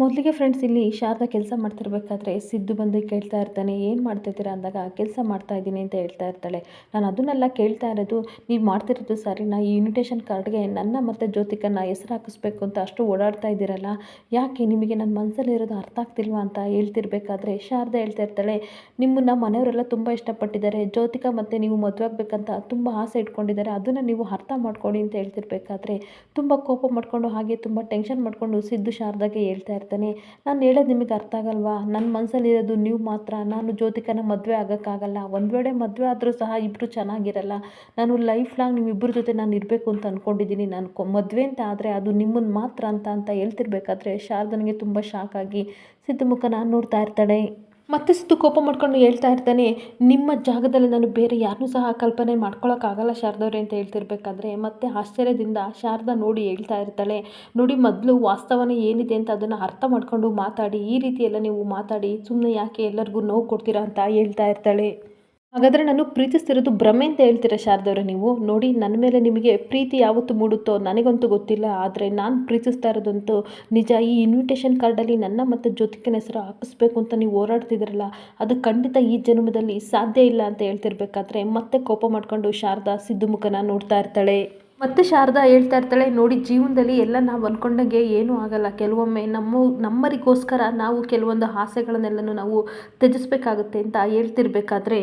ಮೊದಲಿಗೆ ಫ್ರೆಂಡ್ಸ್ ಇಲ್ಲಿ ಶಾರದಾ ಕೆಲಸ ಮಾಡ್ತಿರ್ಬೇಕಾದ್ರೆ ಸಿದ್ದು ಬಂದು ಕೇಳ್ತಾ ಇರ್ತಾನೆ, ಏನು ಮಾಡ್ತಿದ್ದೀರಾ? ಅಂದಾಗ, ಕೆಲಸ ಮಾಡ್ತಾ ಇದ್ದೀನಿ ಅಂತ ಹೇಳ್ತಾ ಇರ್ತಾಳೆ. ನಾನು ಅದನ್ನೆಲ್ಲ ಕೇಳ್ತಾ ಇರೋದು, ನೀವು ಮಾಡ್ತಿರೋದು ಸರಿನಾ? ಈ ಇನ್ವಿಟೇಷನ್ ಕಾರ್ಡ್ಗೆ ನನ್ನ ಮತ್ತು ಜ್ಯೋತಿಕನ್ನ ಹೆಸರು ಹಾಕಿಸ್ಬೇಕು ಅಂತ ಅಷ್ಟು ಓಡಾಡ್ತಾ ಇದ್ದೀರಲ್ಲ. ಯಾಕೆ ನಿಮಗೆ ನನ್ನ ಮನಸ್ಸಲ್ಲಿ ಇರೋದು ಅರ್ಥ ಆಗ್ತಿಲ್ವಾ ಅಂತ ಹೇಳ್ತಿರ್ಬೇಕಾದ್ರೆ ಶಾರದಾ ಹೇಳ್ತಾ ಇರ್ತಾಳೆ, ನಿಮ್ಮನ್ನ ಮನೆಯವರೆಲ್ಲ ತುಂಬ ಇಷ್ಟಪಟ್ಟಿದ್ದಾರೆ. ಜ್ಯೋತಿಕಾ ಮತ್ತು ನೀವು ಮದುವೆ ಆಗಬೇಕಂತ ತುಂಬ ಆಸೆ ಇಟ್ಕೊಂಡಿದ್ದಾರೆ. ಅದನ್ನು ನೀವು ಅರ್ಥ ಮಾಡ್ಕೊಳ್ಳಿ ಅಂತ ಹೇಳ್ತಿರ್ಬೇಕಾದ್ರೆ ತುಂಬ ಕೋಪ ಮಾಡಿಕೊಂಡು, ಹಾಗೆ ತುಂಬ ಟೆನ್ಷನ್ ಮಾಡಿಕೊಂಡು ಸಿದ್ದು ಶಾರದಾಗೆ ಹೇಳ್ತಾ ಇರ್ತಾನೆ ನಾನು ಹೇಳೋದು ನಿಮಗೆ ಅರ್ಥ ಆಗಲ್ವಾ? ನನ್ನ ಮನಸ್ಸಲ್ಲಿರೋದು ನೀವು ಮಾತ್ರ. ನಾನು ಜ್ಯೋತಿಕನ ಮದುವೆ ಆಗೋಕ್ಕಾಗಲ್ಲ. ಒಂದು ವೇಳೆ ಮದುವೆ ಆದರೂ ಸಹ ಇಬ್ಬರು ಚೆನ್ನಾಗಿರಲ್ಲ. ನಾನು ಲೈಫ್ ಲಾಂಗ್ ನಿಮ್ಮಿಬ್ಬರ ಜೊತೆ ನಾನು ಇರಬೇಕು ಅಂತ ಅಂದ್ಕೊಂಡಿದ್ದೀನಿ ನಾನು ಕೊ ಮದುವೆ ಅಂತ ಆದರೆ ಅದು ನಿಮ್ಮನ್ನು ಮಾತ್ರ ಅಂತ ಅಂತ ಹೇಳ್ತಿರ್ಬೇಕಾದ್ರೆ ಶಾರದನಿಗೆ ತುಂಬ ಶಾಕ್ ಆಗಿ, ಸಿದ್ಧಮುಖ, ನಾನು ನೋಡ್ತಾ ಇರ್ತಾಳೆ ಮತ್ತೆ ಸಿದ್ದು ಕೋಪ ಮಾಡ್ಕೊಂಡು ಹೇಳ್ತಾ ಇರ್ತಾನೆ. ನಿಮ್ಮ ಜಾಗದಲ್ಲಿ ನಾನು ಬೇರೆ ಯಾರನ್ನೂ ಸಹ ಕಲ್ಪನೆ ಮಾಡ್ಕೊಳಕ್ಕಾಗಲ್ಲ ಶಾರದವ್ರೆ ಅಂತ ಹೇಳ್ತಿರ್ಬೇಕಾದ್ರೆ. ಮತ್ತೆ ಆಶ್ಚರ್ಯದಿಂದ ಶಾರದಾ ನೋಡಿ ಹೇಳ್ತಾ ಇರ್ತಾಳೆ. ನೋಡಿ, ಮೊದಲು ವಾಸ್ತವನ ಏನಿದೆ ಅಂತ ಅದನ್ನು ಅರ್ಥ ಮಾಡಿಕೊಂಡು ಮಾತಾಡಿ. ಈ ರೀತಿ ಎಲ್ಲ ನೀವು ಮಾತಾಡಿ ಸುಮ್ಮನೆ ಯಾಕೆ ಎಲ್ಲರಿಗೂ ನೋವು ಕೊಡ್ತೀರಾ ಅಂತ ಹೇಳ್ತಾ ಇರ್ತಾಳೆ. ಹಾಗಾದರೆ ನಾನು ಪ್ರೀತಿಸ್ತಿರೋದು ಭ್ರಮೆ ಅಂತ ಹೇಳ್ತೀರಾ ಶಾರದವ್ರೆ ನೀವು? ನೋಡಿ, ನನ್ನ ಮೇಲೆ ನಿಮಗೆ ಪ್ರೀತಿ ಯಾವತ್ತು ಮೂಡುತ್ತೋ ನನಗಂತೂ ಗೊತ್ತಿಲ್ಲ, ಆದರೆ ನಾನು ಪ್ರೀತಿಸ್ತಾ ಇರೋದಂತೂ ನಿಜ. ಈ ಇನ್ವಿಟೇಷನ್ ಕಾರ್ಡಲ್ಲಿ ನನ್ನ ಮತ್ತು ಜ್ಯೋತಿಕನ ಹೆಸರು ಹಾಕಿಸ್ಬೇಕು ಅಂತ ನೀವು ಹೋರಾಡ್ತಿದ್ದೀರಲ್ಲ, ಅದು ಖಂಡಿತ ಈ ಜನ್ಮದಲ್ಲಿ ಸಾಧ್ಯ ಇಲ್ಲ ಅಂತ ಹೇಳ್ತಿರ್ಬೇಕಾದ್ರೆ ಮತ್ತೆ ಕೋಪ ಮಾಡಿಕೊಂಡು ಶಾರದಾ ಸಿದ್ದು ಮುಖನ ನೋಡ್ತಾ ಇರ್ತಾಳೆ. ಮತ್ತೆ ಶಾರದಾ ಹೇಳ್ತಾ ಇರ್ತಾಳೆ, ನೋಡಿ, ಜೀವನದಲ್ಲಿ ಎಲ್ಲ ನಾವು ಅಂದ್ಕೊಂಡಂಗೆ ಏನೂ ಆಗಲ್ಲ. ಕೆಲವೊಮ್ಮೆ ನಮ್ಮ, ನಮ್ಮರಿಗೋಸ್ಕರ ನಾವು ಕೆಲವೊಂದು ಆಸೆಗಳನ್ನೆಲ್ಲನೂ ನಾವು ತ್ಯಜಿಸ್ಬೇಕಾಗುತ್ತೆ ಅಂತ ಹೇಳ್ತಿರ್ಬೇಕಾದ್ರೆ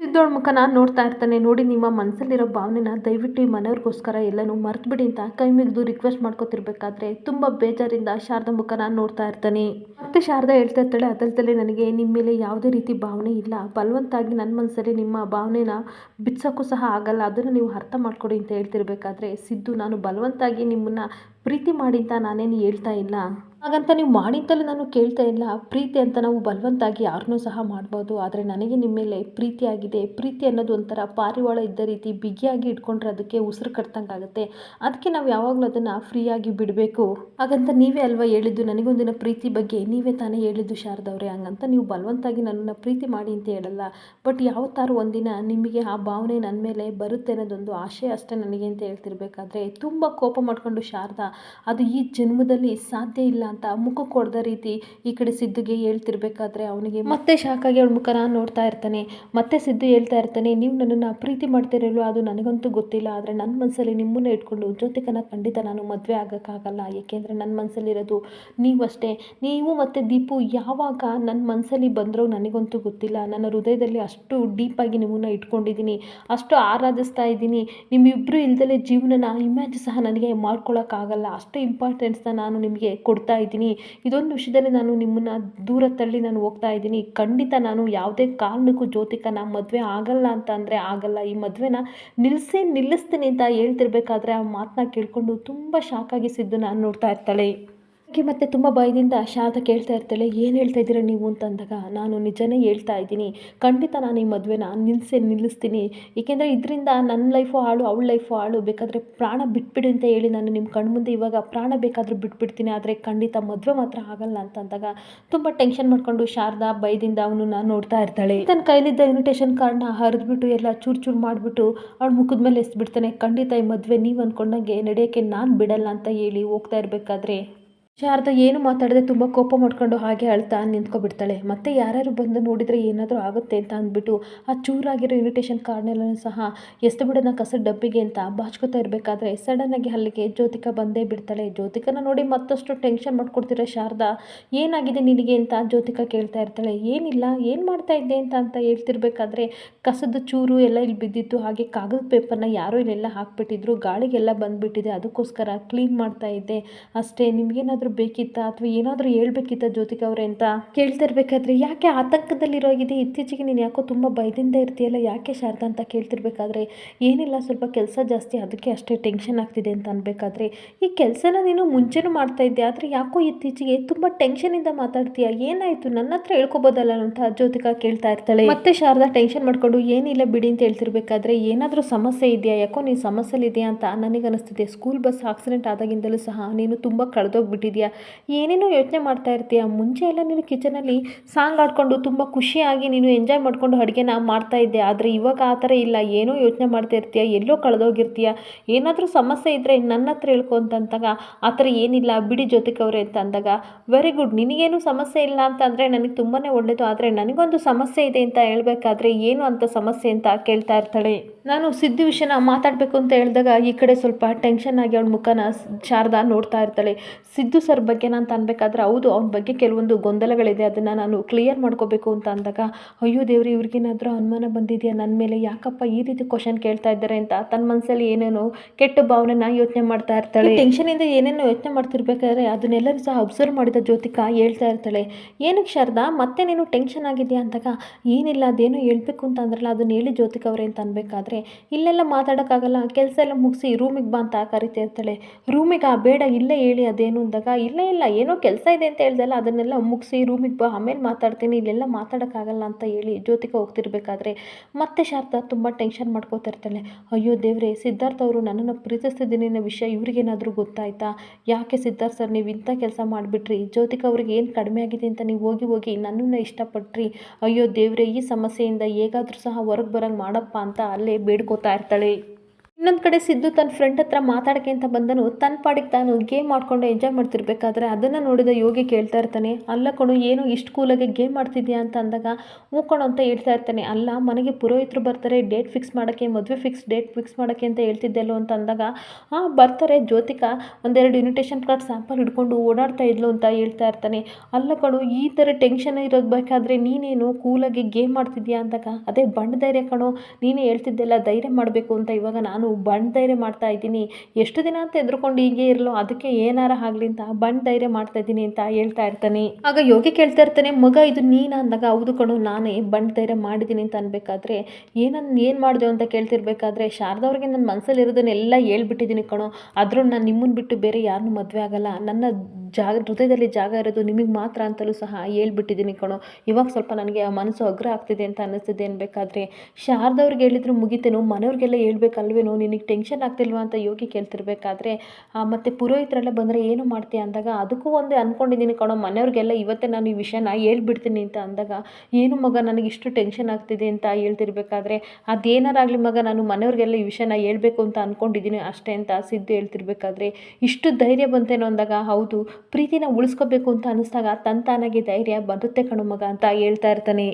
ಸಿದ್ದೋಳ್ ಮುಖನ ನೋಡ್ತಾ ಇರ್ತಾನೆ. ನೋಡಿ ನಿಮ್ಮ ಮನಸ್ಸಲ್ಲಿರೋ ಭಾವನೆನ ದಯವಿಟ್ಟು ಈ ಮನೆಯವ್ರಿಗೋಸ್ಕರ ಎಲ್ಲನೂ ಮರ್ತ್ಬಿಡಿ ಅಂತ ಕೈ ಮುಗಿದು ರಿಕ್ವೆಸ್ಟ್ ಮಾಡ್ಕೋತಿರ್ಬೇಕಾದ್ರೆ ತುಂಬ ಬೇಜಾರಿಂದ ಶಾರದಾ ಮುಖನ ನೋಡ್ತಾ ಇರ್ತಾನೆ. ಮತ್ತೆ ಶಾರದಾ ಹೇಳ್ತಾ ಇರ್ತಾಳೆ ಅದಲ್ದಲ್ಲೇ ನನಗೆ ನಿಮ್ಮ ಮೇಲೆ ಯಾವುದೇ ರೀತಿ ಭಾವನೆ ಇಲ್ಲ. ಬಲವಂತಾಗಿ ನನ್ನ ಮನಸ್ಸಲ್ಲಿ ನಿಮ್ಮ ಭಾವನೆನ ಬಿಡ್ಸೋಕ್ಕೂ ಸಹ ಆಗಲ್ಲ. ಅದನ್ನು ನೀವು ಅರ್ಥ ಮಾಡ್ಕೊಡಿ ಅಂತ ಹೇಳ್ತಿರ್ಬೇಕಾದ್ರೆ ಸಿದ್ದು ನಾನು ಬಲವಂತಾಗಿ ನಿಮ್ಮನ್ನು ಪ್ರೀತಿ ಮಾಡಿ ಅಂತ ನಾನೇನು ಹೇಳ್ತಾ ಇಲ್ಲ. ಹಾಗಂತ ನೀವು ಮಾಡಿದ್ದಲ್ಲೂ ನಾನು ಕೇಳ್ತಾ ಇಲ್ಲ. ಪ್ರೀತಿ ಅಂತ ನಾವು ಬಲವಂತಾಗಿ ಯಾರನ್ನೂ ಸಹ ಮಾಡ್ಬೋದು. ಆದರೆ ನನಗೆ ನಿಮ್ಮ ಮೇಲೆ ಪ್ರೀತಿ ಆಗಿದೆ. ಪ್ರೀತಿ ಅನ್ನೋದು ಒಂಥರ ಪಾರಿವಾಳ ಇದ್ದ ರೀತಿ ಬಿಗಿಯಾಗಿ ಇಟ್ಕೊಂಡ್ರೆ ಅದಕ್ಕೆ ಉಸಿರು ಕಟ್ದಂಗೆ ಅದಕ್ಕೆ ನಾವು ಯಾವಾಗಲೂ ಅದನ್ನು ಫ್ರೀಯಾಗಿ ಬಿಡಬೇಕು. ಹಾಗಂತ ನೀವೇ ಅಲ್ವಾ ಹೇಳಿದ್ದು, ನನಗೊಂದಿನ ಪ್ರೀತಿ ಬಗ್ಗೆ. ನೀವೇ ತಾನೇ ಹೇಳಿದ್ದು ಶಾರದವ್ರೆ ಹಂಗಂತ ನೀವು ಬಲವಂತಾಗಿ ನನ್ನನ್ನು ಪ್ರೀತಿ ಮಾಡಿ ಅಂತ ಹೇಳಲ್ಲ. ಬಟ್ ಯಾವತ್ತಾರು ಒಂದಿನ ನಿಮಗೆ ಆ ಭಾವನೆ ನನ್ನ ಮೇಲೆ ಬರುತ್ತೆ ಅನ್ನೋದೊಂದು ಆಶೆ ಅಷ್ಟೇ ನನಗೆ ಅಂತ ಹೇಳ್ತಿರ್ಬೇಕಾದ್ರೆ ತುಂಬ ಕೋಪ ಮಾಡಿಕೊಂಡು ಶಾರದಾ, ಅದು ಈ ಜನ್ಮದಲ್ಲಿ ಸಾಧ್ಯ ಇಲ್ಲ. ಅಂತ ಮುಖಕ್ಕೆ ಕೊಡ್ದ ರೀತಿ ಈ ಕಡೆ ಸಿದ್ದುಗೆ ಹೇಳ್ತಿರ್ಬೇಕಾದ್ರೆ ಅವನಿಗೆ ಮತ್ತೆ ಶಾಕಾಗಿ ಅವಳ ನಾನು ನೋಡ್ತಾ ಇರ್ತಾನೆ. ಮತ್ತೆ ಸಿದ್ದು ಹೇಳ್ತಾ ಇರ್ತಾನೆ, ನೀವು ನನ್ನನ್ನು ಪ್ರೀತಿ ಮಾಡ್ತಿರಲ್ವ? ಅದು ನನಗಂತೂ ಗೊತ್ತಿಲ್ಲ. ಆದರೆ ನನ್ನ ಮನಸ್ಸಲ್ಲಿ ನಿಮ್ಮನ್ನ ಇಟ್ಕೊಂಡು ಜೊತೆಗನ ಖಂಡಿತ ನಾನು ಮದುವೆ ಆಗೋಕ್ಕಾಗಲ್ಲ. ಏಕೆಂದರೆ ನನ್ನ ಮನಸ್ಸಲ್ಲಿರೋದು ನೀವಷ್ಟೇ. ನೀವು ಮತ್ತು ದೀಪು ಯಾವಾಗ ನನ್ನ ಮನಸ್ಸಲ್ಲಿ ಬಂದರೂ ನನಗಂತೂ ಗೊತ್ತಿಲ್ಲ. ನನ್ನ ಹೃದಯದಲ್ಲಿ ಅಷ್ಟು ಡೀಪಾಗಿ ನಿಮ್ಮನ್ನ ಇಟ್ಕೊಂಡಿದ್ದೀನಿ. ಅಷ್ಟು ಆರಾಧಿಸ್ತಾ ಇದ್ದೀನಿ. ನಿಮ್ಮಿಬ್ಬರು ಇಲ್ದಲೇ ಜೀವನನ ಇಮ್ಯಾಜ್ ಸಹ ನನಗೆ ಮಾಡ್ಕೊಳ್ಳೋಕ್ಕಾಗಲ್ಲ ಅಷ್ಟು ಇಂಪಾರ್ಟೆನ್ಸ್ನ ನಾನು ನಿಮಗೆ ಕೊಡ್ತಾ ಇದ್ದೀನಿ. ಇದೊಂದು ವಿಷಯದಲ್ಲಿ ನಾನು ನಿಮ್ಮನ್ನು ದೂರ ತಳ್ಳಿ ನಾನು ಹೋಗ್ತಾ ಇದ್ದೀನಿ. ಖಂಡಿತ ನಾನು ಯಾವುದೇ ಕಾರಣಕ್ಕೂ ಜ್ಯೋತಿಕನ ಮದುವೆ ಆಗಲ್ಲ ಅಂತ ಅಂದರೆ ಆಗಲ್ಲ. ಈ ಮದುವೆನ ನಿಲ್ಲಿಸಿ ನಿಲ್ಲಿಸ್ತೀನಿ ಅಂತ ಹೇಳ್ತಿರ್ಬೇಕಾದ್ರೆ ಆ ಮಾತನ್ನ ಕೇಳಿಕೊಂಡು ತುಂಬ ಶಾಕಾಗಿ ಸಿದ್ದು ನಾನು ನೋಡ್ತಾ ಇರ್ತಾಳೆ. ಆಕೆ ಮತ್ತೆ ತುಂಬ ಭಯದಿಂದ ಶಾರದಾ ಕೇಳ್ತಾ ಇರ್ತಾಳೆ, ಏನು ಹೇಳ್ತಾ ಇದ್ದೀರಾ ನೀವು? ಅಂತಂದಾಗ, ನಾನು ನಿಜನೇ ಹೇಳ್ತಾ ಇದ್ದೀನಿ. ಖಂಡಿತ ನಾನು ಈ ಮದುವೆನ ನಿಲ್ಲಿಸೇ ನಿಲ್ಲಿಸ್ತೀನಿ. ಏಕೆಂದರೆ ಇದರಿಂದ ನನ್ನ ಲೈಫು ಹಾಳು, ಅವಳ ಲೈಫು ಹಾಳು. ಬೇಕಾದರೆ ಪ್ರಾಣ ಬಿಟ್ಬಿಡಿ ಅಂತ ಹೇಳಿ ನಾನು ನಿಮ್ಮ ಕಣ್ಮುಂದೆ ಇವಾಗ ಪ್ರಾಣ ಬೇಕಾದರೂ ಬಿಟ್ಬಿಡ್ತೀನಿ. ಆದರೆ ಖಂಡಿತ ಮದುವೆ ಮಾತ್ರ ಆಗಲ್ಲ ಅಂತ ಅಂದಾಗ ತುಂಬ ಟೆನ್ಷನ್ ಮಾಡಿಕೊಂಡು ಶಾರದಾ ಭಯದಿಂದ ನಾನು ನೋಡ್ತಾ ಇರ್ತಾಳೆ. ತನ್ನ ಕೈಲಿದ್ದ ಇನ್ವಿಟೇಷನ್ ಕಾರ್ಡ್ನ ಹರಿದ್ಬಿಟ್ಟು ಎಲ್ಲ ಚೂರು ಚೂರು ಮಾಡಿಬಿಟ್ಟು ಅವಳ ಮುಖದ ಮೇಲೆ ಎಸ್ಬಿಡ್ತಾನೆ. ಖಂಡಿತ ಈ ಮದುವೆ ನೀವು ಅಂದ್ಕೊಂಡಂಗೆ ನಡೆಯೋಕ್ಕೆ ನಾನು ಬಿಡಲ್ಲ ಅಂತ ಹೇಳಿ ಹೋಗ್ತಾ ಇರಬೇಕಾದ್ರೆ ಶಾರದಾ ಏನು ಮಾತಾಡದೆ ತುಂಬ ಕೋಪ ಮಾಡ್ಕೊಂಡು ಹಾಗೆ ಅಳ್ತಾ ನಿಂತ್ಕೊಬಿಡ್ತಾಳೆ. ಮತ್ತೆ ಯಾರ್ಯಾರು ಬಂದು ನೋಡಿದರೆ ಏನಾದರೂ ಆಗುತ್ತೆ ಅಂತ ಅಂದ್ಬಿಟ್ಟು ಆ ಚೂರಾಗಿರೋ ಇನ್ವಿಟೇಷನ್ ಕಾರ್ಡ್ನೆಲ್ಲ ಸಹ ಎಷ್ಟು ಬಿಡೋಣ ಕಸದ ಡಬ್ಬಿಗೆ ಅಂತ ಬಾಚ್ಕೋತಾ ಇರಬೇಕಾದ್ರೆ ಸಡನ್ನಾಗಿ ಅಲ್ಲಿಗೆ ಜ್ಯೋತಿಕಾ ಬಂದೇ ಬಿಡ್ತಾಳೆ. ಜ್ಯೋತಿಕನ ನೋಡಿ ಮತ್ತಷ್ಟು ಟೆನ್ಷನ್ ಮಾಡ್ಕೊಡ್ತಿರೋ ಶಾರದಾ, ಏನಾಗಿದೆ ನಿನಗೆ ಅಂತ ಜ್ಯೋತಿಕಾ ಕೇಳ್ತಾ ಇರ್ತಾಳೆ. ಏನಿಲ್ಲ, ಏನು ಮಾಡ್ತಾ ಇದ್ದೆ ಅಂತ ಅಂತ ಹೇಳ್ತಿರ್ಬೇಕಾದ್ರೆ ಕಸದ ಚೂರು ಎಲ್ಲ ಇಲ್ಲಿ ಬಿದ್ದಿತ್ತು. ಹಾಗೆ ಕಾಗದ ಪೇಪರ್ನ ಯಾರೋ ಇಲ್ಲೆಲ್ಲ ಹಾಕ್ಬಿಟ್ಟಿದ್ರು. ಗಾಳಿಗೆಲ್ಲ ಬಂದುಬಿಟ್ಟಿದೆ. ಅದಕ್ಕೋಸ್ಕರ ಕ್ಲೀನ್ ಮಾಡ್ತಾ ಇದ್ದೆ. ಅಷ್ಟೇ, ನಿಮಗೇನಾದರೂ ಬೇಕಿತ್ತಾ ಅಥವಾ ಏನಾದರೂ ಹೇಳ್ಬೇಕಿತ್ತ ಜ್ಯೋತಿಕ ಅವರೇ ಅಂತ? ಕೇಳ್ತಾ ಇರಬೇಕಾದ್ರೆ ಯಾಕೆ ಆತಂಕದಲ್ಲಿರೋಗಿದೆ ಇತ್ತೀಚೆಗೆ ನೀನು ಯಾಕೋ ತುಂಬ ಭಯದಿಂದ ಇರ್ತೀಯಲ್ಲ, ಯಾಕೆ ಶಾರದಾ ಅಂತ ಕೇಳ್ತಿರ್ಬೇಕಾದ್ರೆ? ಏನಿಲ್ಲ, ಸ್ವಲ್ಪ ಕೆಲಸ ಜಾಸ್ತಿ, ಅದಕ್ಕೆ ಅಷ್ಟೇ ಟೆನ್ಷನ್ ಆಗ್ತಿದೆ ಅಂತ ಅನ್ಬೇಕಾದ್ರೆ. ಈ ಕೆಲಸನ ನೀನು ಮುಂಚೆನೂ ಮಾಡ್ತಾ ಇದ್ದೆ, ಆದರೆ ಯಾಕೋ ಇತ್ತೀಚೆಗೆ ತುಂಬ ಟೆನ್ಷನಿಂದ ಮಾತಾಡ್ತೀಯ? ಏನಾಯಿತು? ನನ್ನ ಹತ್ರ ಹೇಳ್ಕೊಬೋದಲ್ಲ ಅಂತ ಜ್ಯೋತಿಕ ಕೇಳ್ತಾ ಇರ್ತಾಳೆ. ಮತ್ತೆ ಶಾರದಾ ಟೆನ್ಷನ್ ಮಾಡ್ಕೊಂಡು, ಏನಿಲ್ಲ ಬಿಡಿ ಅಂತ ಹೇಳ್ತಿರ್ಬೇಕಾದ್ರೆ ಏನಾದರೂ ಸಮಸ್ಯೆ ಇದೆಯಾ? ಯಾಕೋ ನೀನು ಸಮಸ್ಯೆಲಿದೆಯಾ ಅಂತ ನನಗೆ ಅನಿಸ್ತಿದೆ ಸ್ಕೂಲ್ ಬಸ್ ಆಕ್ಸಿಡೆಂಟ್ ಆದಾಗಿಂದಲೂ ಸಹ ನೀನು ತುಂಬ ಕಳೆದೋಗ್ಬಿಟ್ಟಿದ್ಯಾ? ಏನೇನೋ ಯೋಚನೆ ಮಾಡ್ತಾ ಇರ್ತೀಯ? ಮುಂಚೆ ಎಲ್ಲ ನೀನು ಕಿಚನಲ್ಲಿ ಸಾಂಗ್ ಆಡ್ಕೊಂಡು ತುಂಬ ಖುಷಿಯಾಗಿ ನೀನು ಎಂಜಾಯ್ ಮಾಡಿಕೊಂಡು ಅಡುಗೆನ ಮಾಡ್ತಾ ಇದ್ದೆ. ಆದರೆ ಇವಾಗ ಆ ಥರ ಇಲ್ಲ. ಏನೋ ಯೋಚನೆ ಮಾಡ್ತಾ ಇರ್ತೀಯ? ಎಲ್ಲೋ ಕಳೆದೋಗಿರ್ತೀಯ? ಏನಾದರೂ ಸಮಸ್ಯೆ ಇದ್ದರೆ ನನ್ನ ಹತ್ರ ಹೇಳ್ಕೊ ಅಂತಂದಾಗ, ಆ ಥರ ಏನಿಲ್ಲ, ಬಿಡಿ ಜೊತೆಗವ್ರೆ ಅಂತ ಅಂದಾಗ ವೆರಿ ಗುಡ್ ನಿನಗೇನು ಸಮಸ್ಯೆ ಇಲ್ಲ ಅಂತಂದರೆ ನನಗೆ ತುಂಬಾ ಒಳ್ಳೆಯದು ಆದರೆ ನನಗೊಂದು ಸಮಸ್ಯೆ ಇದೆ ಅಂತ ಹೇಳಬೇಕಾದ್ರೆ ಏನು ಅಂತ ಸಮಸ್ಯೆ ಅಂತ ಕೇಳ್ತಾ ಇರ್ತಾಳೆ. ನಾನು ಸಿದ್ದು ವಿಷಯನ ಮಾತಾಡಬೇಕು ಅಂತ ಹೇಳಿದಾಗ ಈ ಕಡೆ ಸ್ವಲ್ಪ ಟೆನ್ಷನ್ ಆಗಿ ಅವಳ ಮುಖನ ಶಾರದಾ ನೋಡ್ತಾ ಇರ್ತಾಳೆ. ಸಿದ್ದು ಸರ್, ಬಗ್ಗೆ ನಾನು ಅನ್ಬೇಕಾದ್ರೆ ಹೌದು, ಅವನ ಬಗ್ಗೆ ಕೆಲವೊಂದು ಗೊಂದಲಗಳಿದೆ, ಅದನ್ನು ನಾನು ಕ್ಲಿಯರ್ ಮಾಡ್ಕೋಬೇಕು ಅಂತ ಅಂದಾಗ, ಅಯ್ಯೋ ದೇವ್ರಿ, ಇವ್ರಿಗೇನಾದರೂ ಅನುಮಾನ ಬಂದಿದೆಯಾ? ನನ್ನ ಮೇಲೆ ಯಾಕಪ್ಪ ಈ ರೀತಿ ಕ್ವಶನ್ ಕೇಳ್ತಾ ಇದ್ದಾರೆ? ಅಂತ ತನ್ನ ಮನಸ್ಸಲ್ಲಿ ಏನೇನೋ ಕೆಟ್ಟ ಭಾವನೆನ ಯೋಚನೆ ಮಾಡ್ತಾ ಇರ್ತಾಳೆ. ಟೆನ್ಷನಿಂದ ಏನೇನೋ ಯೋಚನೆ ಮಾಡ್ತಿರ್ಬೇಕಾದ್ರೆ, ಅದನ್ನೆಲ್ಲರೂ ಸಹ ಅಬ್ಸರ್ವ್ ಮಾಡಿದ ಜ್ಯೋತಿಕ ಹೇಳ್ತಾ ಇರ್ತಾಳೆ. ಏನಕ್ಕೆ ಶಾರದಾ, ಮತ್ತೆ ನೀನು ಟೆನ್ಷನ್ ಆಗಿದೆಯಾ? ಅಂದಾಗ, ಏನಿಲ್ಲ, ಅದೇನೋ ಹೇಳ್ಬೇಕು ಅಂತ ಅಂದ್ರಲ್ಲ, ಅದನ್ನ ಹೇಳಿ ಜ್ಯೋತಿಕ ಅವರೇ ಅಂತ ಅನ್ಬೇಕಾದ್ರೆ ಇಲ್ಲೆಲ್ಲ ಮಾತಾಡೋಕ್ಕಾಗಲ್ಲ, ಕೆಲಸ ಎಲ್ಲ ಮುಗಿಸಿ ರೂಮಿಗೆ ಬಾ ಅಂತ ಕರಿತಾ ಇರ್ತಾಳೆ. ರೂಮಿಗೆ ಆ ಬೇಡ, ಇಲ್ಲೇ ಹೇಳಿ, ಅದೇನು? ಅಂದಾಗ ಇಲ್ಲ ಇಲ್ಲ, ಏನೋ ಕೆಲಸ ಇದೆ ಅಂತ ಹೇಳ್ದಲ್ಲ, ಅದನ್ನೆಲ್ಲ ಮುಗಿಸಿ ರೂಮಿಗೆ ಬಾ, ಆಮೇಲೆ ಮಾತಾಡ್ತೀನಿ, ಇಲ್ಲೆಲ್ಲ ಮಾತಾಡೋಕ್ಕಾಗಲ್ಲ ಅಂತ ಹೇಳಿ ಜ್ಯೋತಿಕ ಹೋಗ್ತಿರ್ಬೇಕಾದ್ರೆ ಮತ್ತೆ ಶಾರದಾ ತುಂಬ ಟೆನ್ಷನ್ ಮಾಡ್ಕೋತಿರ್ತಾಳೆ ಅಯ್ಯೋ ದೇವ್ರೆ, ಸಿದ್ಧಾರ್ಥ ಅವರು ನನ್ನನ್ನು ಪ್ರೀತಿಸ್ತಿದ್ದೀನಿ ಅನ್ನೋ ವಿಷಯ ಇವ್ರಿಗೇನಾದರೂ ಗೊತ್ತಾಯ್ತಾ? ಯಾಕೆ ಸಿದ್ಧಾರ್ಥ ಸರ್ ನೀವು ಇಂಥ ಕೆಲಸ ಮಾಡಿಬಿಟ್ರಿ? ಜ್ಯೋತಿಕ ಅವ್ರಿಗೆ ಏನು ಕಡಿಮೆ ಆಗಿದೆ ಅಂತ ನೀವು ಹೋಗಿ ಹೋಗಿ ನನ್ನನ್ನು ಇಷ್ಟಪಟ್ರಿ? ಅಯ್ಯೋ ದೇವ್ರೆ, ಈ ಸಮಸ್ಯೆಯಿಂದ ಹೇಗಾದರೂ ಸಹ ಹೊರಗೆ ಬರೋಂಗೆ ಮಾಡಪ್ಪ ಅಂತ ಅಲ್ಲೇ ಬೇಡ್ಕೋತಾ ಇರ್ತಾಳೆ. ಇನ್ನೊಂದು ಕಡೆ ಸಿದ್ದು ತನ್ನ ಫ್ರೆಂಡ್ ಹತ್ರ ಮಾತಾಡಕ್ಕೆ ಅಂತ ಬಂದನು, ತನ್ನ ಪಾಡಿಗೆ ತಾನು ಗೇಮ್ ಮಾಡ್ಕೊಂಡು ಎಂಜಾಯ್ ಮಾಡ್ತಿರ್ಬೇಕಾದ್ರೆ ಅದನ್ನು ನೋಡಿದ ಯೋಗಿ ಕೇಳ್ತಾ ಇರ್ತಾನೆ, ಅಲ್ಲ ಕಣು, ಏನು ಇಷ್ಟು ಕೂಲಾಗಿ ಗೇಮ್ ಮಾಡ್ತಿದ್ಯಾ ಅಂತ ಅಂದಾಗ, ಹ್ಞೂ ಅಂತ ಹೇಳ್ತಾ ಇರ್ತಾನೆ, ಅಲ್ಲ, ಮನೆಗೆ ಪುರೋಹಿತರು ಬರ್ತಾರೆ ಡೇಟ್ ಫಿಕ್ಸ್ ಮಾಡೋಕ್ಕೆ, ಮದುವೆ ಫಿಕ್ಸ್ ಡೇಟ್ ಫಿಕ್ಸ್ ಮಾಡೋಕ್ಕೆ ಅಂತ ಹೇಳ್ತಿದ್ದೆಲ್ಲೋ ಅಂತ ಅಂದಾಗ ಆ ಬರ್ತಾರೆ, ಜ್ಯೋತಿಕಾ, ಒಂದೆರಡು ಇನ್ವಿಟೇಷನ್ ಕಾರ್ಡ್ ಸ್ಯಾಂಪಲ್ ಹಿಡ್ಕೊಂಡು ಓಡಾಡ್ತಾ ಇದ್ಲು ಅಂತ ಹೇಳ್ತಾ ಇರ್ತಾನೆ, ಅಲ್ಲ ಕಣು, ಈ ಥರ ಟೆನ್ಷನ್ ಇರೋದ್ಬೇಕಾದ್ರೆ ನೀನೇನು ಕೂಲಾಗಿ ಗೇಮ್ ಮಾಡ್ತಿದ್ಯಾ ಅಂದಾಗ, ಅದೇ ಬಂಡ ಧೈರ್ಯ ಕಣೋ, ನೀನೇ ಹೇಳ್ತಿದ್ದೆಲ್ಲ ಧೈರ್ಯ ಮಾಡಬೇಕು ಅಂತ ಇವಾಗ ನಾನು ಬಂಡ್ ಧೈರ್ಯ ಮಾಡ್ತಾ ಇದ್ದೀನಿ, ಎಷ್ಟು ದಿನ ಅಂತ ಎದ್ರುಕೊಂಡು ಹೀಗೆ ಇರಲು, ಅದಕ್ಕೆ ಏನಾರ ಆಗಲಿ ಅಂತ ಬಂಡ್ ಧೈರ್ಯ ಮಾಡ್ತಾ ಇದ್ದೀನಿ ಅಂತ ಹೇಳ್ತಾ ಇರ್ತಾನೆ. ಆಗ ಯೋಗಿ ಕೇಳ್ತಾ ಇರ್ತಾನೆ, ಮಗ, ಇದು ನೀನ? ಅಂದಾಗ, ಹೌದು ಕಣು, ನಾನೇ ಬಂಡ್ ಧೈರ್ಯ ಮಾಡಿದ್ದೀನಿ ಅಂತ ಅನ್ಬೇಕಾದ್ರೆ ಏನನ್ನ ಏನು ಮಾಡಿದೆ ಅಂತ ಕೇಳ್ತಿರ್ಬೇಕಾದ್ರೆ ಶಾರದವ್ರಿಗೆ ನನ್ನ ಮನಸ್ಸಲ್ಲಿ ಇರೋದನ್ನೆಲ್ಲ ಹೇಳ್ಬಿಟ್ಟಿದ್ದೀನಿ ಕಣೋ. ಆದರೂ ನಾನು ನಿಮ್ಮನ್ನು ಬಿಟ್ಟು ಬೇರೆ ಯಾರನ್ನೂ ಮದುವೆ ಆಗಲ್ಲ. ನನ್ನ ಜಾಗ, ಹೃದಯದಲ್ಲಿ ಜಾಗ ಇರೋದು ನಿಮಗೆ ಮಾತ್ರ ಅಂತಲೂ ಸಹ ಹೇಳ್ಬಿಟ್ಟಿದ್ದೀನಿ ಕಣೋ. ಇವಾಗ ಸ್ವಲ್ಪ ನನಗೆ ಆ ಮನಸ್ಸು ಅಗ್ರ ಆಗ್ತಿದೆ ಅಂತ ಅನ್ನಿಸ್ತಿದೆ ಅನ್ಬೇಕಾದ್ರೆ ಶಾರದವ್ರಿಗೆ ಹೇಳಿದ್ರು ಮುಗಿತೇನೋ, ಮನೆಯವ್ರಿಗೆಲ್ಲ ಹೇಳ್ಬೇಕಲ್ವೇನೋ, ನಿನಗೆ ಟೆನ್ಷನ್ ಆಗ್ತಿಲ್ವಾ ಅಂತ ಯೋಗಿ ಕೇಳ್ತಿರ್ಬೇಕಾದ್ರೆ ಮತ್ತು ಪುರೋಹಿತರೆಲ್ಲ ಬಂದರೆ ಏನು ಮಾಡ್ತೀಯ ಅಂದಾಗ, ಅದಕ್ಕೂ ಒಂದು ಅಂದ್ಕೊಂಡಿದ್ದೀನಿ ಕಣೋ, ಮನೆಯವ್ರಿಗೆಲ್ಲ ಇವತ್ತೇ ನಾನು ಈ ವಿಷಯನ ಹೇಳ್ಬಿಡ್ತೀನಿ ಅಂತ ಅಂದಾಗ, ಏನು ಮಗ ನನಗೆ ಇಷ್ಟು ಟೆನ್ಷನ್ ಆಗ್ತಿದೆ ಅಂತ ಹೇಳ್ತಿರ್ಬೇಕಾದ್ರೆ, ಅದೇನಾರಾಗಲಿ ಮಗ, ನಾನು ಮನೆಯವ್ರಿಗೆಲ್ಲ ಈ ವಿಷಯನ ಹೇಳ್ಬೇಕು ಅಂತ ಅಂದ್ಕೊಂಡಿದ್ದೀನಿ ಅಷ್ಟೇ ಅಂತ ಸಿದ್ದು ಹೇಳ್ತಿರ್ಬೇಕಾದ್ರೆ, ಇಷ್ಟು ಧೈರ್ಯ ಬಂತೇನೋ ಅಂದಾಗ, ಹೌದು ಪ್ರೀತಿನ ಉಳಿಸ್ಕೋಬೇಕು ಅಂತ ಅನ್ನಿಸ್ದಾಗ ತಂತಾನಾಗಿ ಧೈರ್ಯ ಬರುತ್ತೆ ಕಣೋ ಮಗ ಅಂತ ಹೇಳ್ತಾ ಇರ್ತಾನೆ.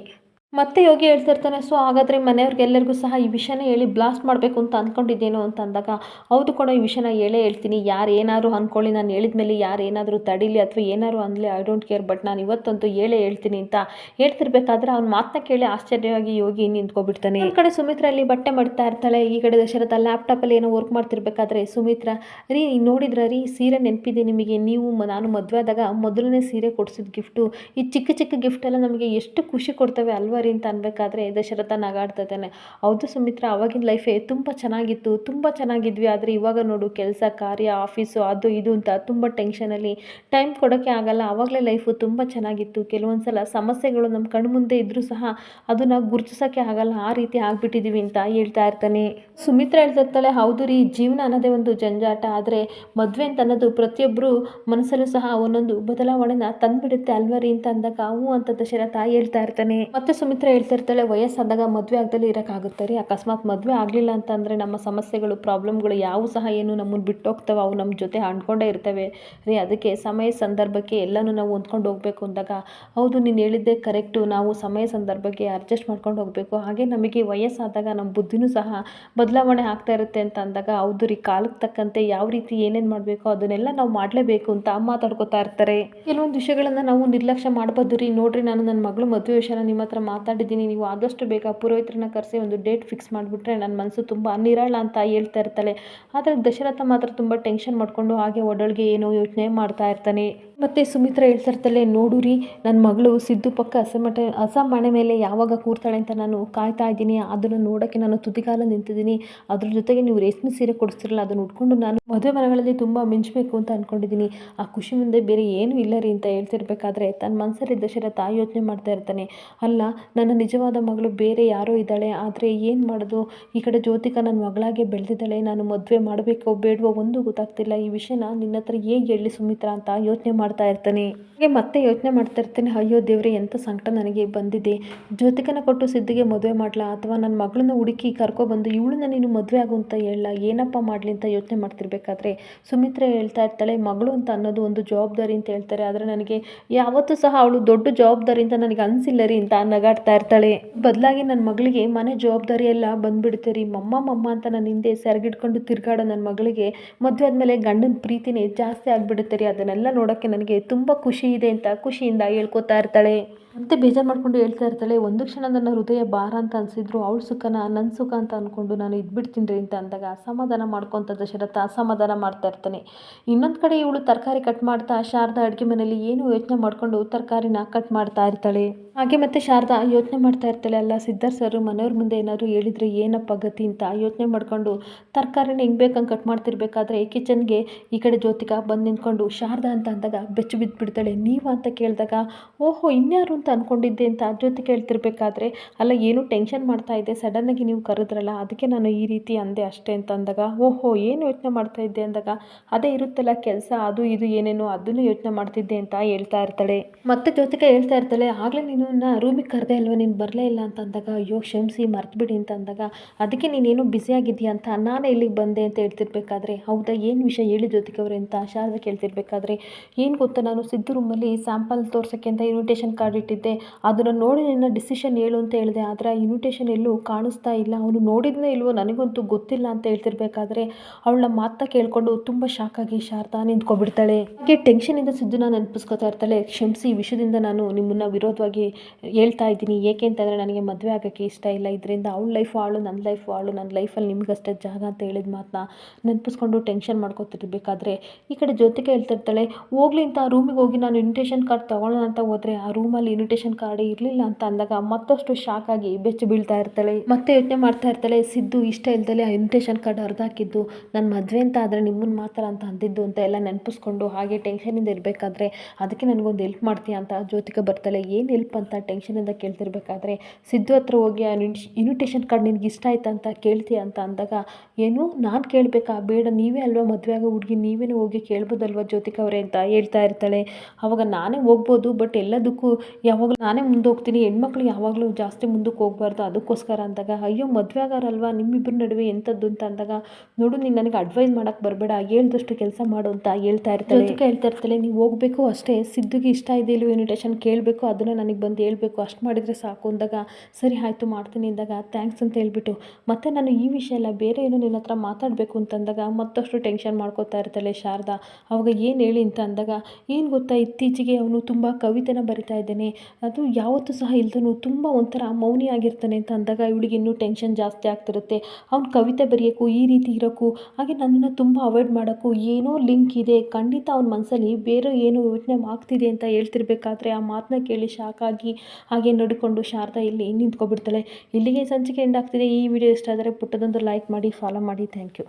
ಮತ್ತೆ ಯೋಗಿ ಹೇಳ್ತಿರ್ತಾನೆ, ಸೊ, ಹಾಗಾದರೆ ಮನೆಯವ್ರಿಗೆಲ್ಲರಿಗೂ ಸಹ ಈ ವಿಷಯನ ಹೇಳಿ ಬ್ಲಾಸ್ಟ್ ಮಾಡಬೇಕು ಅಂತ ಅಂದ್ಕೊಂಡಿದ್ದೇನು ಅಂತ ಅಂದಾಗ, ಹೌದು ಕೂಡ ಈ ವಿಷಯನ ಹೇಳೇ ಹೇಳ್ತೀನಿ. ಯಾರು ಏನಾದರೂ ಅಂದ್ಕೊಳ್ಳಿ ನಾನು ಹೇಳಿದ ಮೇಲೆ ಯಾರು ಏನಾದರೂ ತಡೀಲಿ ಅಥವಾ ಏನಾದರೂ ಅಂದಲಿ ಐ ಡೋಂಟ್ ಕೇರ್ ಬಟ್ ನಾನು ಇವತ್ತಂತೂ ಹೇಳೇ ಹೇಳ್ತೀನಿ ಅಂತ ಹೇಳ್ತಿರ್ಬೇಕಾದ್ರೆ ಅವ್ನ ಮಾತನ್ನ ಕೇಳಿ ಆಶ್ಚರ್ಯವಾಗಿ ಯೋಗಿ ನಿಂತ್ಕೊಬಿಡ್ತಾನೆ. ಈ ಕಡೆ ಸುಮಿತ್ರ ಅಲ್ಲಿ ಬಟ್ಟೆ ಮಾಡ್ತಾ ಇರ್ತಾಳೆ. ಈ ಕಡೆ ದಶರಥ ಲ್ಯಾಪ್ಟಾಪಲ್ಲಿ ಏನೋ ವರ್ಕ್ ಮಾಡ್ತಿರ್ಬೇಕಾದ್ರೆ, ಸುಮಿತ್ರಾ, ರೀ ನೋಡಿದ್ರ ರೀ? ಸೀರೆ ನೆನಪಿದೆ ನಿಮಗೆ. ನೀವು ನಾನು ಮದುವೆ ಆದಾಗ ಮೊದಲನೇ ಸೀರೆ ಕೊಡ್ಸಿದ ಗಿಫ್ಟು ಈ ಚಿಕ್ಕ ಚಿಕ್ಕ ಗಿಫ್ಟೆಲ್ಲ ನಮಗೆ ಎಷ್ಟು ಖುಷಿ ಕೊಡ್ತವೆ ಅಲ್ವಾ ರೀ ಅಂತ ಅನ್ಬೇಕಾದ್ರೆ ದಶರಥ ನಗಾಡ್ತಾನೆ ಹೌದು ಸುಮಿತ್ರ, ಅವಾಗಿನ ಲೈಫೇ ತುಂಬ ಚೆನ್ನಾಗಿತ್ತು, ತುಂಬ ಚೆನ್ನಾಗಿದ್ವಿ. ಆದರೆ ಇವಾಗ ನೋಡು ಕೆಲಸ, ಕಾರ್ಯ ಆಫೀಸು ಅದು ಇದು ಅಂತ ತುಂಬ ಟೆನ್ಷನಲ್ಲಿ ಟೈಮ್ ಕೊಡೋಕ್ಕೆ ಆಗಲ್ಲ. ಆವಾಗಲೇ ಲೈಫು ತುಂಬ ಚೆನ್ನಾಗಿತ್ತು. ಕೆಲವೊಂದು ಸಲ ಸಮಸ್ಯೆಗಳು ನಮ್ಮ ಕಣ್ಮುಂದೆ ಇದ್ದರೂ ಸಹ ಅದನ್ನು ಗುರುತಿಸೋಕ್ಕೆ ಆಗಲ್ಲ. ಆ ರೀತಿ ಆಗಿಬಿಟ್ಟಿದ್ದೀವಿ ಅಂತ ಹೇಳ್ತಾ ಇರ್ತಾನೆ. ಸುಮಿತ್ರ ಹೇಳ್ತಿರ್ತಾಳೆ, ಹೌದು ರೀ, ಜೀವನ ಅನ್ನೋದೇ ಒಂದು ಜಂಜಾಟ. ಆದರೆ ಮದುವೆ ಅಂತ ಅನ್ನೋದು ಪ್ರತಿಯೊಬ್ಬರು ಮನಸ್ಸಲ್ಲೂ ಸಹ ಒಂದೊಂದು ಬದಲಾವಣೆನ ತಂದುಬಿಡುತ್ತೆ ಅಲ್ವರಿ ಅಂತ ಅಂದಾಗ ಅವು ಅಂತ ದಶರಥ ಹೇಳ್ತಾ ಇರ್ತಾನೆ. ಮತ್ತೆ ಸುಮಿತ್ರಾ ಹೇಳ್ತಾ ಇರ್ತಾಳೆ ವಯಸ್ಸಾದಾಗ ಮದುವೆ ಆಗದಲ್ಲಿ ಇರೋಕ್ಕಾಗುತ್ತೆ ರೀ. ಅಕಸ್ಮಾತ್ ಮದುವೆ ಆಗಲಿಲ್ಲ ಅಂತಂದರೆ ನಮ್ಮ ಸಮಸ್ಯೆಗಳು, ಪ್ರಾಬ್ಲಮ್ಗಳು ಯಾವು ಸಹ ಏನು ನಮ್ಮನ್ನು ಬಿಟ್ಟು ಹೋಗ್ತವೆ ಅವು ನಮ್ಮ ಜೊತೆ ಅಂಟ್ಕೊಂಡೇ ಇರ್ತವೆ ರೀ. ಅದಕ್ಕೆ ಸಮಯ ಸಂದರ್ಭಕ್ಕೆ ಎಲ್ಲನೂ ನಾವು ಹೊಂದ್ಕೊಂಡು ಹೋಗಬೇಕು ಅಂದಾಗ, ಹೌದು, ನೀನು ಹೇಳಿದ್ದೆ ಕರೆಕ್ಟು, ನಾವು ಸಮಯ ಸಂದರ್ಭಕ್ಕೆ ಅಡ್ಜಸ್ಟ್ ಮಾಡ್ಕೊಂಡು ಹೋಗಬೇಕು. ಹಾಗೆ ನಮಗೆ ವಯಸ್ಸಾದಾಗ ನಮ್ಮ ಬುದ್ಧಿನೂ ಸಹ ಬದಲಾವಣೆ ಆಗ್ತಾ ಇರುತ್ತೆ ಅಂತ ಅಂದಾಗ, ಹೌದು ರೀ, ಕಾಲಕ್ಕೆ ತಕ್ಕಂತೆ ಯಾವ ರೀತಿ ಏನೇನು ಮಾಡಬೇಕು ಅದನ್ನೆಲ್ಲ ನಾವು ಮಾಡಲೇಬೇಕು ಅಂತ ಮಾತಾಡ್ಕೋತಾ ಇರ್ತಾರೆ. ಕೆಲವೊಂದು ವಿಷಯಗಳನ್ನು ನಾವು ನಿರ್ಲಕ್ಷ್ಯ ಮಾಡ್ಬೋದು ರೀ. ನೋಡ್ರಿ, ನಾನು ನನ್ನ ಮಗಳು ಮದುವೆ ವಿಷಯನ ನಿಮ್ಮ ಹತ್ರ ಮಾತಾಡಿದ್ದೀನಿ, ನೀವು ಆದಷ್ಟು ಬೇಗ ಪುರೋಹಿತರನ್ನ ಕರೆಸಿ ಒಂದು ಡೇಟ್ ಫಿಕ್ಸ್ ಮಾಡಿಬಿಟ್ರೆ ನನ್ನ ಮನಸ್ಸು ತುಂಬ ನಿರಾಳ ಅಂತ ಹೇಳ್ತಾ ಇರ್ತಾಳೆ. ಆದರೆ ದಶರಥ ಮಾತ್ರ ತುಂಬ ಟೆನ್ಷನ್ ಮಾಡಿಕೊಂಡು ಹಾಗೆ ಒಡೊಳಗೆ ಏನೋ ಯೋಚನೆ ಮಾಡ್ತಾ ಇರ್ತಾನೆ. ಮತ್ತು ಸುಮಿತ್ರ ಹೇಳ್ತಾ ಇರ್ತಾಳೆ, ನೋಡು ರೀ ನನ್ನ ಮಗಳು ಸಿದ್ದು ಪಕ್ಕ ಅಸಮಟ ಅಸಮಣೆ ಮೇಲೆ ಯಾವಾಗ ಕೂರ್ತಾಳೆ ಅಂತ ನಾನು ಕಾಯ್ತಾ ಇದ್ದೀನಿ. ಅದನ್ನು ನೋಡೋಕ್ಕೆ ನಾನು ತುದಿಗಾಲ ನಿಂತಿದ್ದೀನಿ. ಅದ್ರ ಜೊತೆಗೆ ನೀವು ರೇಷ್ಮೆ ಸೀರೆ ಕೊಡಿಸ್ತಿರಲ್ಲ, ಅದನ್ನು ಉಟ್ಕೊಂಡು ನಾನು ಮದುವೆ ಮನೆಗಳಲ್ಲಿ ತುಂಬ ಮಿಂಚಬೇಕು ಅಂತ ಅಂದ್ಕೊಂಡಿದ್ದೀನಿ ಆ ಖುಷಿ ಮುಂದೆ ಬೇರೆ ಏನೂ ಇಲ್ಲ ರೀ ಅಂತ ಹೇಳ್ತಿರ್ಬೇಕಾದ್ರೆ ತನ್ನ ಮನಸ್ಸಲ್ಲಿ ದಶರಥ ಯೋಚನೆ ಮಾಡ್ತಾ ಇರ್ತಾನೆ. ಅಲ್ಲ ನನ್ನ ನಿಜವಾದ ಮಗಳು ಬೇರೆ ಯಾರೋ ಇದ್ದಾಳೆ, ಆದರೆ ಏನು ಮಾಡೋದು? ಈ ಕಡೆ ಜ್ಯೋತಿಕ ನನ್ನ ಮಗಳಾಗೆ ಬೆಳೆದಿದ್ದಾಳೆ, ನಾನು ಮದುವೆ ಮಾಡಬೇಕೋ ಬೇಡವೋ ಒಂದು ಗೊತ್ತಾಗ್ತಿಲ್ಲ. ಈ ವಿಷಯನ ನಿನ್ನ ಹತ್ರ ಹೇಗೆ ಹೇಳಿ ಸುಮಿತ್ರಾ ಅಂತ ಯೋಚನೆ ಮಾಡ್ತಾ ಇರ್ತೀನಿ. ಹಾಗೆ ಮತ್ತೆ ಯೋಚನೆ ಮಾಡ್ತಾ ಇರ್ತೀನಿ, ಅಯ್ಯೋ ದೇವ್ರೆ ಎಂಥ ಸಂಕಟ ನನಗೆ ಬಂದಿದೆ. ಜ್ಯೋತಿಕನ ಕೊಟ್ಟು ಸಿದ್ಧಿಗೆ ಮದುವೆ ಮಾಡಲಾ? ಅಥವಾ ನನ್ನ ಮಗಳನ್ನ ಹುಡುಕಿ ಕರ್ಕೊಬಂದು ಇವಳನ್ನ ನೀನು ಮದುವೆ ಆಗು ಅಂತ ಹೇಳಲ್ಲ ಏನಪ್ಪ ಮಾಡಲಿ ಅಂತ ಯೋಚನೆ ಮಾಡ್ತಿರ್ಬೇಕಾದ್ರೆ? ಸುಮಿತ್ರ ಹೇಳ್ತಾ ಇರ್ತಾಳೆ, ಮಗಳು ಅಂತ ಅನ್ನೋದು ಒಂದು ಜವಾಬ್ದಾರಿ ಅಂತ ಹೇಳ್ತಾರೆ. ಆದರೆ ನನಗೆ ಯಾವತ್ತೂ ಸಹ ಅವಳು ದೊಡ್ಡ ಜವಾಬ್ದಾರಿ ಅಂತ ನನಗೆ ಅನಿಸಿಲ್ಲ ರೀ ಅಂತ ನಗಾಡ್ತಾ ಇರ್ತಾಳೆ. ಬದಲಾಗಿ ನನ್ನ ಮಗಳಿಗೆ ಮನೆ ಜವಾಬ್ದಾರಿ ಎಲ್ಲ ಬಂದ್ಬಿಡುತ್ತೆ ರೀ ಮಮ್ಮ ಮಮ್ಮ ಅಂತ ನನ್ನ ಹಿಂದೆ ಸೆರಗಿಟ್ಕೊಂಡು ತಿರ್ಗಾಡೋ ನನ್ನ ಮಗಳಿಗೆ ಮದುವೆ ಆದಮೇಲೆ ಗಂಡನ ಪ್ರೀತಿನೇ ಜಾಸ್ತಿ ಆಗಿಬಿಡುತ್ತೆ ರೀ ಅದನ್ನೆಲ್ಲ ನೋಡೋಕ್ಕೆ ನನಗೆ ತುಂಬ ಖುಷಿ ಇದೆ ಅಂತ ಖುಷಿಯಿಂದ ಹೇಳ್ಕೊತಾ ಇರ್ತಾಳೆ. ಮತ್ತೆ ಬೇಜಾರು ಮಾಡ್ಕೊಂಡು ಹೇಳ್ತಾ ಇರ್ತಾಳೆ. ಒಂದು ಕ್ಷಣ ನನ್ನ ಹೃದಯ ಭಾರ ಅಂತ ಅನಿಸಿದ್ರು. ಅವಳ ಸುಖನ ನನ್ನ ಸುಖ ಅಂತ ಅಂದ್ಕೊಂಡು ನಾನು ಇದ್ಬಿಡ್ತೀನಿ ರೀ ಅಂತ ಅಂದಾಗ ಅಸಮಾಧಾನ ಮಾಡ್ಕೊತ ದಶರಥ ಅಸಮಾಧಾನ ಮಾಡ್ತಾ ಇರ್ತಾನೆ. ಇನ್ನೊಂದು ಕಡೆ ಇವಳು ತರಕಾರಿ ಕಟ್ ಮಾಡ್ತಾ ಶಾರದಾ ಅಡುಗೆ ಮನೆಯಲ್ಲಿ ಏನು ಯೋಚನೆ ಮಾಡಿಕೊಂಡು ತರಕಾರಿನ ಕಟ್ ಮಾಡ್ತಾ ಇರ್ತಾಳೆ. ಹಾಗೆ ಮತ್ತೆ ಶಾರದಾ ಯೋಚನೆ ಮಾಡ್ತಾ ಇರ್ತಾಳೆ ಅಲ್ಲ, ಸಿದ್ಧಾರ್ಥ ಸರ್ ಮನೆಯವ್ರ ಮುಂದೆ ಏನಾದ್ರು ಹೇಳಿದರೆ ಏನಪ್ಪ ಗತಿ ಅಂತ ಯೋಚನೆ ಮಾಡ್ಕೊಂಡು ತರಕಾರಿನ ಹೆಂಗೆ ಬೇಕಂಗೆ ಕಟ್ ಮಾಡ್ತಿರ್ಬೇಕಾದ್ರೆ ಕಿಚನ್ಗೆ ಈ ಕಡೆ ಜ್ಯೋತಿಕಾ ಬಂದು ನಿಂತ್ಕೊಂಡು, ಶಾರದಾ ಅಂತ ಅಂದಾಗ ಬೆಚ್ಚು ಬಿದ್ದು ಬಿಡ್ತಾಳೆ ನೀವು ಅಂತ ಕೇಳಿದಾಗ, ಓಹೋ, ಇನ್ಯಾರು ಅಂತ ಅಂದ್ಕೊಂಡಿದ್ದೆ ಅಂತ ಜ್ಯೋತಿ ಕೇಳ್ತಿರ್ಬೇಕಾದ್ರೆ, ಅಲ್ಲ, ಏನು ಟೆನ್ಷನ್ ಮಾಡ್ತಾ ಇದ್ದೆ. ಸಡನ್ನಾಗಿ ನೀವು ಕರೆದ್ರಲ್ಲ, ಅದಕ್ಕೆ ನಾನು ಈ ರೀತಿ ಅಂದೆ ಅಷ್ಟೇ ಅಂತ ಅಂದಾಗ, ಓಹೋ, ಏನು ಯೋಚನೆ ಮಾಡ್ತಾ ಇದ್ದೆ ಅಂದಾಗ, ಅದೇ ಇರುತ್ತಲ್ಲ, ಕೆಲಸ, ಅದು ಇದು ಏನೇನೋ, ಅದನ್ನು ಯೋಚನೆ ಮಾಡ್ತಿದ್ದೆ ಅಂತ ಹೇಳ್ತಾ ಇರ್ತಾಳೆ. ಮತ್ತೆ ಜ್ಯೋತಿಕಾ ಹೇಳ್ತಾ ಇರ್ತಾಳೆ, ಆಗಲೇ ನೀನು ರೂಮಿಗೆ ಕರೆದೆ ಅಲ್ವಾ? ನೀನು ಬರಲೇ ಇಲ್ಲ ಅಂತ ಅಂದಾಗ ಅಯ್ಯೋ, ಕ್ಷಮಿಸಿ, ಮರ್ತುಬಿಡಿ ಅಂತ ಅಂದಾಗ ಅದಕ್ಕೆ ನೀನೇನು ಬ್ಯುಸಿಯಾಗಿದ್ದೀಯ ಅಂತ ನಾನೇ ಇಲ್ಲಿಗೆ ಬಂದೆ ಅಂತ ಹೇಳ್ತಿರ್ಬೇಕಾದ್ರೆ, ಹೌದಾ? ಏನು ವಿಷಯ ಹೇಳಿ ಜೊತೆಗೆ ಅವ್ರೆ ಅಂತ ಶಾರದಾ ಕೇಳ್ತಿರ್ಬೇಕಾದ್ರೆ, ಏನು ಗೊತ್ತಾ? ನಾನು ಸಿದ್ದು ರೂಮಲ್ಲಿ ಸ್ಯಾಂಪಲ್ ತೋರ್ಸೋಕ್ಕೆ ಅಂತ ಇನ್ವಿಟೇಷನ್ ಕಾರ್ಡ್ ಇಟ್ಟಿದ್ದೆ. ಅದನ್ನು ನೋಡಿ ನಿನ್ನ ಡಿಸಿಷನ್ ಹೇಳು ಅಂತ ಹೇಳಿದೆ. ಆದರೆ ಇನ್ವಿಟೇಷನ್ ಎಲ್ಲೂ ಕಾಣಿಸ್ತಾ ಇಲ್ಲ. ಅವನು ನೋಡಿದ್ನೇ ಇಲ್ವೋ ನನಗಂತೂ ಗೊತ್ತಿಲ್ಲ ಅಂತ ಹೇಳ್ತಿರ್ಬೇಕಾದ್ರೆ ಅವಳ ಮಾತಾ ಕೇಳಿಕೊಂಡು ತುಂಬ ಶಾಕಾಗಿ ಶಾರದಾ ನಿಂತ್ಕೊಬಿಡ್ತಾಳೆ ಹಾಗೆ ಟೆನ್ಷನಿಂದ ನಾನು ನೆನಪಿಸ್ಕೊತಾ ಇರ್ತಾಳೆ. ಕ್ಷಮಿಸಿ ವಿಷಯದಿಂದ ನಾನು ನಿಮ್ಮನ್ನು ವಿರೋಧವಾಗಿ ಹೇಳ್ತಾ ಇದ್ದೀನಿ. ಏಕೆ ಅಂತಂದರೆ ನನಗೆ ಮದುವೆ ಆಗೋಕ್ಕೆ ಇಷ್ಟ ಇಲ್ಲ. ಇದರಿಂದ ಅವ್ಳ ಲೈಫ್ ಆಳು ನನ್ನ ಲೈಫ್ ಆಳು. ನನ್ನ ಲೈಫಲ್ಲಿ ನಿಮಗಷ್ಟೇ ಜಾಗ ಅಂತ ಹೇಳಿದ ಮಾತನ್ನ ನೆನಪಿಸ್ಕೊಂಡು ಟೆನ್ಷನ್ ಮಾಡ್ಕೊತಿರ್ಬೇಕಾದ್ರೆ ಈ ಕಡೆ ಜೊತೆಗೆ ಹೇಳ್ತಿರ್ತಾಳೆ, ಹೋಗ್ಲಿ ಅಂತ ಆ ರೂಮಿಗೆ ಹೋಗಿ ನಾನು ಇನ್ವಿಟೇಷನ್ ಕಾರ್ಡ್ ತೊಗೊಳ್ಳೋಣ ಅಂತ ಹೋದರೆ ಆ ರೂಮಲ್ಲಿ ಇನ್ವಿಟೇಷನ್ ಕಾರ್ಡ್ ಇರಲಿಲ್ಲ ಅಂತ ಅಂದಾಗ ಮತ್ತಷ್ಟು ಶಾಕ್ ಆಗಿ ಬೆಚ್ಚಿ ಬೀಳ್ತಾ ಇರ್ತಾಳೆ. ಮತ್ತೆ ಯೋಚನೆ ಮಾಡ್ತಾ ಇರ್ತಾಳೆ, ಸಿದ್ದು ಇಷ್ಟ ಇಲ್ದಲೆ ಆ ಇನ್ವಿಟೇಷನ್ ಕಾರ್ಡ್ ಹರಿದಾಕಿದ್ದು ನನ್ನ ಮದುವೆ ಅಂತ ಆದರೆ ನಿಮ್ಮನ್ನು ಮಾತ್ರ ಅಂತ ಅಂದಿದ್ದು ಅಂತ ಎಲ್ಲ ನೆನಪಿಸ್ಕೊಂಡು ಹಾಗೆ ಟೆನ್ಷನಿಂದ ಇರಬೇಕಾದ್ರೆ ಅದಕ್ಕೆ ನನಗೊಂದು ಹೆಲ್ಪ್ ಮಾಡ್ತೀಯಾ ಅಂತ ಜ್ಯೋತಿಕ ಬರ್ತಾಳೆ. ಏನು ಹೆಲ್ಪ್ ಅಂತ ಟೆನ್ಷನಿಂದ ಕೇಳ್ತಿರ್ಬೇಕಾದ್ರೆ, ಸಿದ್ದು ಹತ್ರ ಹೋಗಿ ಆ ಇನ್ವಿಟೇಷನ್ ಕಾರ್ಡ್ ನಿನ್ಗೆ ಇಷ್ಟ ಆಯ್ತಾ ಅಂತ ಕೇಳ್ತೀಯ ಅಂತ ಅಂದಾಗ, ಏನು, ನಾನು ಕೇಳಬೇಕಾ? ಬೇಡ, ನೀವೇ ಅಲ್ವಾ ಮದುವೆ ಆಗೋ ಹುಡುಗಿ ನೀವೇ ಹೋಗಿ ಕೇಳ್ಬೋದಲ್ವ ಜ್ಯೋತಿಕ ಅವರೇ? ಅಂತ ಹೇಳ್ತಾ ಇರ್ತಾಳೆ. ಅವಾಗ ನಾನೇ ಹೋಗ್ಬೋದು, ಬಟ್ ಎಲ್ಲದಕ್ಕೂ ಯಾವಾಗಲೂ ನಾನೇ ಮುಂದೆ ಹೋಗ್ತೀನಿ ಹೆಣ್ಮಕ್ಳು ಯಾವಾಗಲೂ ಜಾಸ್ತಿ ಮುಂದಕ್ಕೆ ಹೋಗ್ಬಾರ್ದು, ಅದಕ್ಕೋಸ್ಕರ ಅಂದಾಗ, ಅಯ್ಯೋ, ಮದುವೆ ಆಗಾರಲ್ವಾ? ನಿಮ್ಮಿಬ್ಬರ ನಡುವೆ ಎಂಥದ್ದು? ಅಂತ ಅಂದಾಗ, ನೋಡು, ನೀನು ನನಗೆ ಅಡ್ವೈಸ್ ಮಾಡೋಕ್ಕೆ ಬರಬೇಡ, ಹೇಳ್ದಷ್ಟು ಕೆಲಸ ಮಾಡು ಅಂತ ಹೇಳ್ತಾ ಇರ್ತಾಳೆ. ಜ್ಯೋತಿಕ ಹೇಳ್ತಾ ಇರ್ತಾಳೆ, ನೀವು ಹೋಗಬೇಕು ಅಷ್ಟೇ, ಸಿದ್ದುಗೆ ಇಷ್ಟ ಇದೆ ಇನ್ವಿಟೇಷನ್ ಕೇಳಬೇಕು, ಅದನ್ನು ನನಗೆ ಬಂದು ಹೇಳಬೇಕು, ಅಷ್ಟು ಮಾಡಿದರೆ ಸಾಕು ಅಂದಾಗ, ಸರಿ ಆಯಿತು, ಮಾಡ್ತೀನಿ ಅಂದಾಗ, ಥ್ಯಾಂಕ್ಸ್ ಅಂತ ಹೇಳ್ಬಿಟ್ಟು, ಮತ್ತೆ ನಾನು ಈ ವಿಷಯ ಎಲ್ಲ ಬೇರೆ ಏನೋ ನಿನ್ನ ಹತ್ರ ಮಾತಾಡಬೇಕು ಅಂತಂದಾಗ ಮತ್ತಷ್ಟು ಟೆನ್ಷನ್ ಮಾಡ್ಕೋತಾ ಇರ್ತಾಳೆ ಶಾರದಾ. ಅವಾಗ ಏನು ಹೇಳಿ ಅಂತ ಅಂದಾಗ, ಏನು ಗೊತ್ತಾ, ಇತ್ತೀಚೆಗೆ ಅವನು ತುಂಬ ಕವಿತೆನ ಬರಿತಾ ಇದ್ದಾನೆ. ಅದು ಯಾವತ್ತೂ ಸಹ ಇಲ್ದನು ತುಂಬ ಒಂಥರ ಮೌನಿ ಆಗಿರ್ತಾನೆ ಅಂತ ಅಂದಾಗ, ಇವಳಿಗೆ ಇನ್ನೂ ಟೆನ್ಷನ್ ಜಾಸ್ತಿ ಆಗ್ತಿರುತ್ತೆ. ಅವ್ನು ಕವಿತೆ ಬರೆಯೋಕ್ಕೂ, ಈ ರೀತಿ ಇರೋಕ್ಕೂ, ಹಾಗೆ ನನ್ನನ್ನು ತುಂಬ ಅವಾಯ್ಡ್ ಮಾಡೋಕ್ಕೂ ಏನೋ ಲಿಂಕ್ ಇದೆ. ಖಂಡಿತ ಅವ್ನ ಮನಸ್ಸಲ್ಲಿ ಬೇರೆ ಏನೋ ಯೋಚನೆ ಆಗ್ತಿದೆ ಅಂತ ಹೇಳ್ತಿರ್ಬೇಕಾದ್ರೆ ಆ ಮಾತನ್ನ ಕೇಳಿ ಶಾಕ್ ಆಗಿ ನೋಡಿಕೊಂಡು ಶಾರದಾ ಇಲ್ಲಿ ನಿಂತ್ಕೊಬಿಡ್ತಾಳೆ. ಇಲ್ಲಿಗೆ ಸಂಚಿಕೆ ಎಂಡ್ ಆಗ್ತಿದೆ ಈ ವಿಡಿಯೋ. ಇಷ್ಟ ಆದರೆ ಪುಟ್ಟದೊಂದು ಲೈಕ್ ಮಾಡಿ ಫಾಲೋ ಮಾಡಿ. Thank you